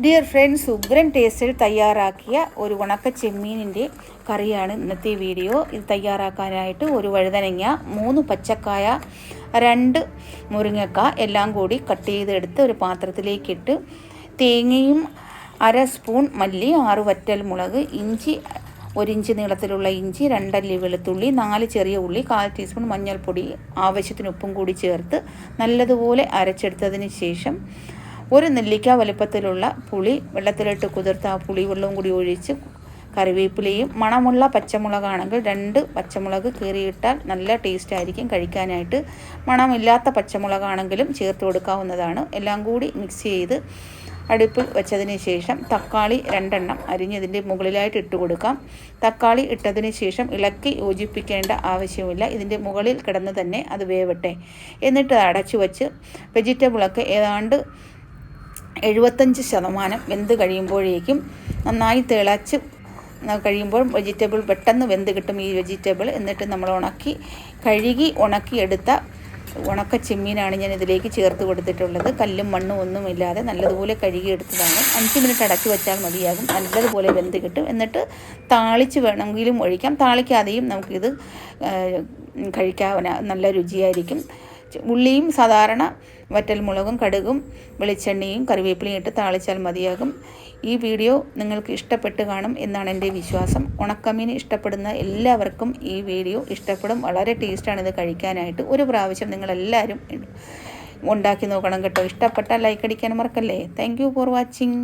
Dear friends ഉഗ്രൻ ടേസ്റ്റിൽ തയ്യാറാക്കിയ ഒരു ഉണക്ക ചെമ്മീനിന്റെ കറിയാണ് ഇന്നത്തെ വീഡിയോ ഇത് തയ്യാറാക്കാനായിട്ട് ഒരു വഴുതനങ്ങ മൂന്ന് പച്ചക്കായ രണ്ട് മുരിങ്ങക്ക എല്ലാം കൂടി കട്ട് ചെയ്തെടുത്ത് ഒരു പാത്രത്തിലേക്കിട്ട് തേങ്ങയും അര സ്പൂൺ മല്ലി ആറ് വറ്റൽ മുളക് ഇഞ്ചി ഒരിഞ്ച് നീളത്തിലുള്ള ഇഞ്ചി രണ്ടല്ലി വെളുത്തുള്ളി നാല് ചെറിയ ഉള്ളി കാൽ ടീസ്പൂൺ മഞ്ഞൾപ്പൊടി ആവശ്യത്തിന് ഉപ്പും കൂടി ചേർത്ത് നല്ലതുപോലെ അരച്ചെടുത്തതിന് ശേഷം ഒരു നെല്ലിക്ക വലിപ്പത്തിലുള്ള പുളി വെള്ളത്തിലിട്ട് കുതിർത്ത് ആ പുളി വെള്ളവും കൂടി ഒഴിച്ച് കറിവേപ്പിലയും മണമുള്ള പച്ചമുളകാണെങ്കിൽ രണ്ട് പച്ചമുളക് കീറിയിട്ടാൽ നല്ല ടേസ്റ്റ് ആയിരിക്കും കഴിക്കാനായിട്ട്. മണമില്ലാത്ത പച്ചമുളകാണെങ്കിലും ചേർത്ത് കൊടുക്കാവുന്നതാണ്. എല്ലാം കൂടി മിക്സ് ചെയ്ത് അടുപ്പിൽ വെച്ചതിന് ശേഷം തക്കാളി രണ്ടെണ്ണം അരിഞ്ഞതിന്റെ മുകളിലായിട്ട് ഇട്ട് കൊടുക്കാം. തക്കാളി ഇട്ടതിന് ശേഷം ഇളക്കി യോജിപ്പിക്കേണ്ട ആവശ്യമില്ല. ഇതിന്റെ മുകളിൽ കിടന്ന് തന്നെ അത് വേവട്ടെ. എന്നിട്ട് അടച്ചു വച്ച് വെജിറ്റബിളൊക്കെ ഏതാണ്ട് എഴുപത്തഞ്ച് ശതമാനം വെന്ത് കഴിയുമ്പോഴേക്കും നന്നായി തിളച്ച് കഴിയുമ്പോൾ വെജിറ്റബിൾ പെട്ടെന്ന് വെന്ത് കിട്ടും. ഈ വെജിറ്റബിൾ എന്നിട്ട് നമ്മൾ ഉണക്കി കഴുകി ഉണക്കിയെടുത്ത ഉണക്ക ചെമ്മീനാണ് ഞാൻ ഇതിലേക്ക് ചേർത്ത് കൊടുത്തിട്ടുള്ളത്. കല്ലും മണ്ണും ഒന്നുമില്ലാതെ നല്ലതുപോലെ കഴുകിയെടുത്തതാണ്. അഞ്ച് മിനിറ്റ് അടച്ചു വെച്ചാൽ മതിയാകും. നല്ലതുപോലെ വെന്ത് കിട്ടും. എന്നിട്ട് താളിച്ച് വേണമെങ്കിലും ഒഴിക്കാം. താളിക്കാതെയും നമുക്കിത് കഴിക്കാവുന്ന നല്ല രുചിയായിരിക്കും. ഉള്ളിയും സാധാരണ വറ്റൽമുളകും കടുകും വെളിച്ചെണ്ണയും കറിവേപ്പിലയും ഇട്ട് താളിച്ചാൽ മതിയാകും. ഈ വീഡിയോ നിങ്ങൾക്ക് ഇഷ്ടപ്പെട്ട് കാണും എന്നാണ് എന്റെ വിശ്വാസം. ഉണക്കമീൻ ഇഷ്ടപ്പെടുന്ന എല്ലാവർക്കും ഈ വീഡിയോ ഇഷ്ടപ്പെടും. വളരെ ടേസ്റ്റാണ് ഇത് കഴിക്കാനായിട്ട്. ഒരു പ്രാവശ്യം നിങ്ങളെല്ലാവരും ഉണ്ടാക്കി നോക്കണം കേട്ടോ. ഇഷ്ടപ്പെട്ടാൽ ലൈക്ക് അടിക്കാൻ മറക്കല്ലേ. Thank for watching